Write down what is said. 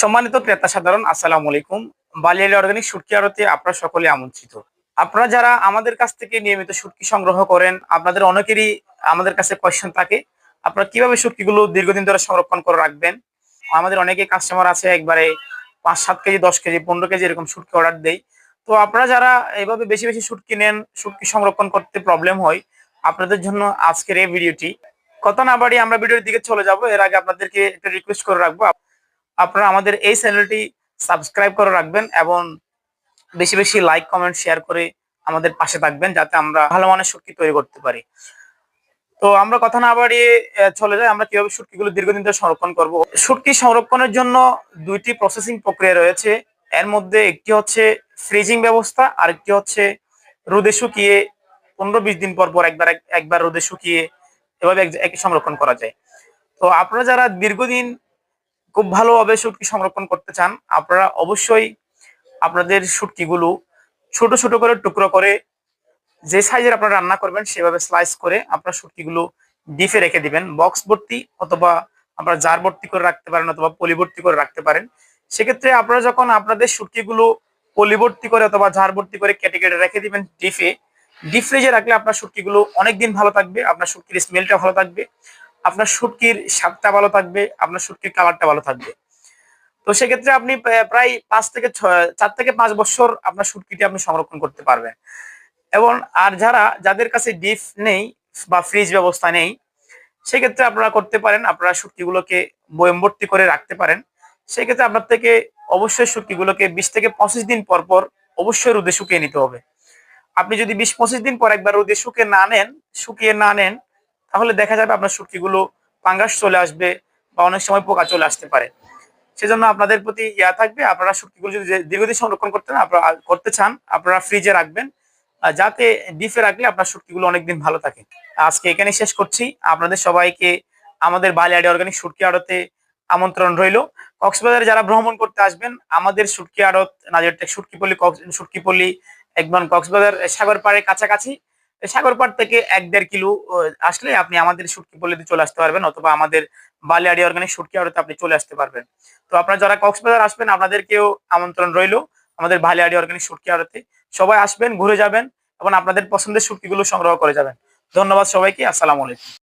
সম্মানিত ক্রেতা সাধারণ, আসসালামু আলাইকুম। বালিয়ালি অর্গানিক সুটকি আড়তে আপনারা সকলে আমন্ত্রিত। আপনারা যারা আমাদের কাছ থেকে নিয়মিত সুটকি সংগ্রহ করেন, আপনাদের অনেকেরই আমাদের কাছে কোয়েশ্চেন থাকে, আপনারা কীভাবে সুটকিগুলো দীর্ঘদিন ধরে সংরক্ষণ করে রাখবেন? আমাদের অনেকে কাস্টমার আছে, একবারে পাঁচ, সাত কেজি, দশ কেজি, পনেরো কেজি এরকম সুটকি অর্ডার দেয় তো আপনারা যারা এভাবে বেশি বেশি সুটকি নেন, সুটকি সংরক্ষণ করতে প্রবলেম হয়, আপনাদের জন্য আজকের এই ভিডিওটি কথা না বাড়িয়ে আমরা ভিডিওর দিকে চলে যাব। এর আগে আপনাদেরকে একটা রিকোয়েস্ট করে রাখব। আপনারা আমাদের এই চ্যানেলটি সাবস্ক্রাইব করে রাখবেন এবং বেশি বেশি লাইক কমেন্ট শেয়ার করে আমাদের পাশে থাকবেন যাতে আমরা ভালো মানের শুটকি তৈরি করতে পারি। তো আমরা কথা না বাড়িয়ে চলে যাই। আমরা কীভাবে শুটকিগুলো দীর্ঘদিন ধরে সংরক্ষণ করব? শুটকি সংরক্ষণের জন্য দুইটি প্রসেসিং প্রক্রিয়া রয়েছে। এর মধ্যে একটি হচ্ছে ফ্রিজিং ব্যবস্থা আর একটি হচ্ছে রোদে শুকিয়ে পনেরো বিশ দিন পর পর একবার এক- একবার রোদে শুকিয়ে এভাবে সংরক্ষণ করা যায়। তো আপনারা যারা দীর্ঘদিন খুব ভালোভাবে শুটকি সংরক্ষণ করতে চান, আপনারা অবশ্যই আপনাদের শুটকিগুলো ছোট ছোট করে টুকরো করে যে সাইজের আপনারা রান্না করবেন সেভাবে স্লাইস করে আপনার শুটকিগুলো ডিপে রেখে দিবেন। বক্স ভর্তি অথবা আপনারা জার ভর্তি করে রাখতে পারেন অথবা পলিভর্তি করে রাখতে পারেন। সেক্ষেত্রে আপনারা যখন আপনাদের শুটকিগুলো পলিভর্তি করে অথবা ঝাড় ভর্তি করে কেটে কেটে রেখে দিবেন ডিপে ডিপ ফ্রিজে রাখলে আপনার শুটকিগুলো অনেকদিন ভালো থাকবে, আপনার শুটকির স্মেলটা ভালো থাকবে। আপনার শুটকির স্বাদটা ভালো থাকবে, আপনার শুটকির কালারটা ভালো থাকবে। তো সেক্ষেত্রে আপনি প্রায়- পাঁচ থেকে চার থেকে পাঁচ বছর আপনার শুটকিটি আপনি সংরক্ষণ করতে পারবেন। এবং আর যারা, যাদের কাছে ডিপ নেই বা ফ্রিজ ব্যবস্থা নেই, সেক্ষেত্রে আপনারা করতে পারেন, আপনারা সুটকিগুলোকে বয়ম করে রাখতে পারেন। সেক্ষেত্রে আপনার থেকে অবশ্যই শুটকিগুলোকে বিশ থেকে পঁচিশ দিন পর পর অবশ্যই রোদে শুকিয়ে নিতে হবে। আপনি যদি বিশ পঁচিশ দিন পর একবার রোদে শুকিয়ে না নেন, শুকিয়ে না নেন তাহলে দেখা যাবে আপনার শুটকিগুলো পাঙ্গাস চলে আসবে বা অনেক সময় পোকা চলে আসতে পারে। সেজন্য আপনাদের প্রতি ইয়া থাকবে, আপনারা শুটকিগুলো যদি দীর্ঘদিন সংরক্ষণ করতে না, আপনারা করতে চান, আপনারা ফ্রিজে রাখবেন যাতে ডিপে রাখলে আপনার শুটকিগুলো অনেকদিন ভালো থাকে। আজকে এখানে শেষ করছি। আপনাদের সবাইকে আমাদের বালিয়াডি অর্গানিক শুটকি আড়তে আমন্ত্রণ রইল। কক্সবাজারে যারা ভ্রমণ করতে আসবেন, আমাদের শুটকি আড়ত নাজিরটেক শুটকিপল্লী শুটকিপল্লী একদম কক্সবাজার সাগর পাড়ের কাছাকাছি। সাগর পাড় থেকে এক দেড় কিলো আসলে আপনি আমাদের সুটকি পল্লীতে চলে আসতে পারবেন অথবা আমাদের বালিয়াড়ি অর্গানিক সুটকি আড়তে আপনি চলে আসতে পারবেন। তো আপনারা যারা কক্সবাজার আসবেন, আপনাদেরকেও আমন্ত্রণ রইল আমাদের বালিয়াড়ি অর্গানিক সুটকি আড়তে। সবাই আসবেন, ঘুরে যাবেন এবং আপনাদের পছন্দের সুটকিগুলো সংগ্রহ করে যাবেন। ধন্যবাদ সবাইকে, আসসালামু আলাইকুম।